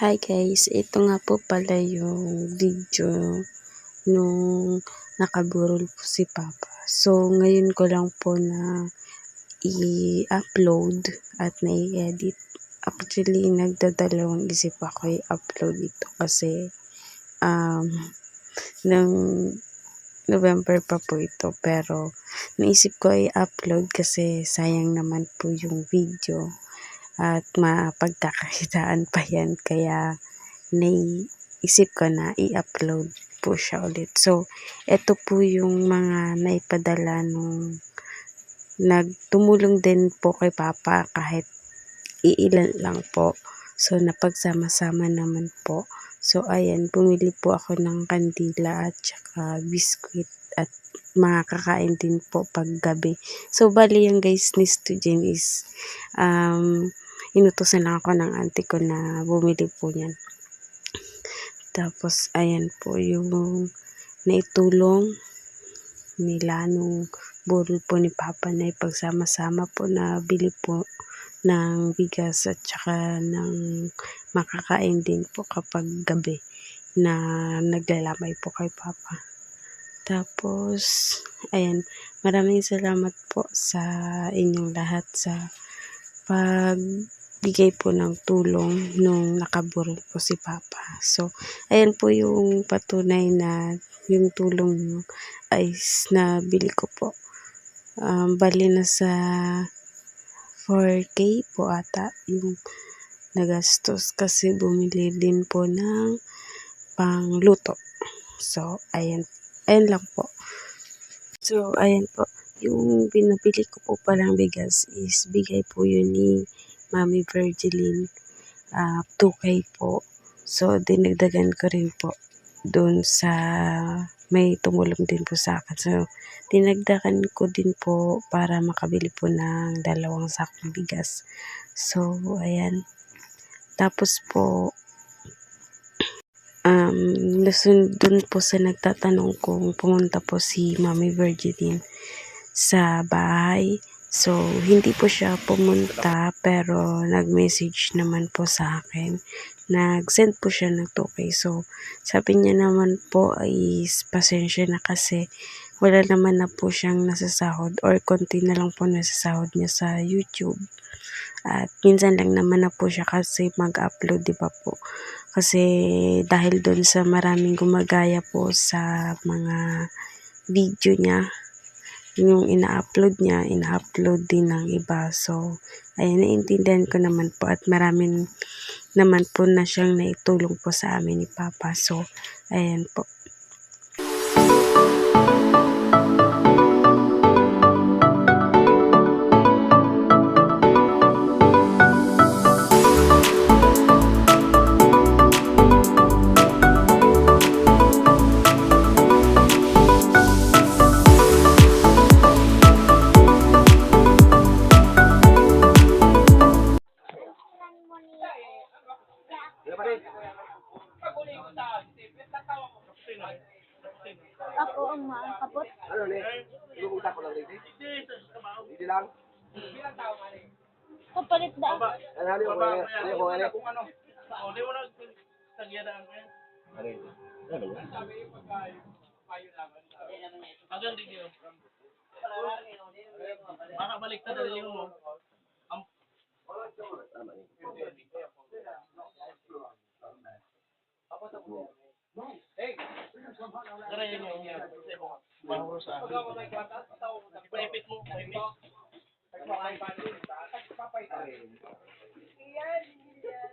Hi guys, ito nga po pala yung video nung nakaburol po si Papa. So, ngayon ko lang po na i-upload at na-edit. Actually, nagdadalawang isip ako i-upload ito kasi um, ng November pa po ito. Pero, naisip ko i-upload kasi sayang naman po yung video at mapagkakakitaan pa yan. Kaya, naisip ko na i-upload po siya ulit. So, ito po yung mga naipadala nung nagtumulong din po kay Papa kahit iilan lang po. So, napagsama-sama naman po. So, ayan, bumili po ako ng kandila at saka biskuit at mga kakain din po pag gabi. So, bali yung guys ni Student is um, inutosan lang ako ng auntie ko na bumili po niyan. Tapos, ayan po yung naitulong nila nung burol po ni Papa na ipagsama-sama po na bili po ng bigas at saka ng makakain din po kapag gabi na naglalamay po kay Papa. Tapos, ayan, maraming salamat po sa inyong lahat sa pagbigay po ng tulong nung nakaburol po si Papa. So, ayan po yung patunay na yung tulong nyo ay nabili ko po. Um, bali na sa 4K po ata yung nagastos kasi bumili din po ng pangluto. So, ayan, ayan lang po. So, ayan po. Yung binabili ko po palang bigas is bigay po yun ni Mami Virgilin. Uh, 2K po. So, dinagdagan ko rin po doon sa may tumulong din po sa akin. So, dinagdagan ko din po para makabili po ng dalawang sakong bigas. So, ayan. Tapos po, um, nasun, dun po sa nagtatanong kung pumunta po si Mami Virgilin sa bahay. So, hindi po siya pumunta pero nag-message naman po sa akin. Nag-send po siya ng 2K. So, sabi niya naman po ay pasensya na kasi wala naman na po siyang nasasahod or konti na lang po nasasahod niya sa YouTube. At minsan lang naman na po siya kasi mag-upload, di ba po? Kasi dahil doon sa maraming gumagaya po sa mga video niya, yung ina-upload niya, ina-upload din ng iba. So, ayun, naiintindihan ko naman po at maraming naman po na siyang naitulong po sa amin ni Papa. So, ayan po. Makakapot. Ano ni? Lumutak ko lang dito. Dito lang. Kapalit da. Ano ano ko ano ano ko ano? Kung ano. O, di mo na tagyadaan ko yan. Ano? Hanggang di yun. Baka baliktad na rin mo. Ang Tama ni. Tara yun yung sa akin. Private mo, private. Iyan, iyan.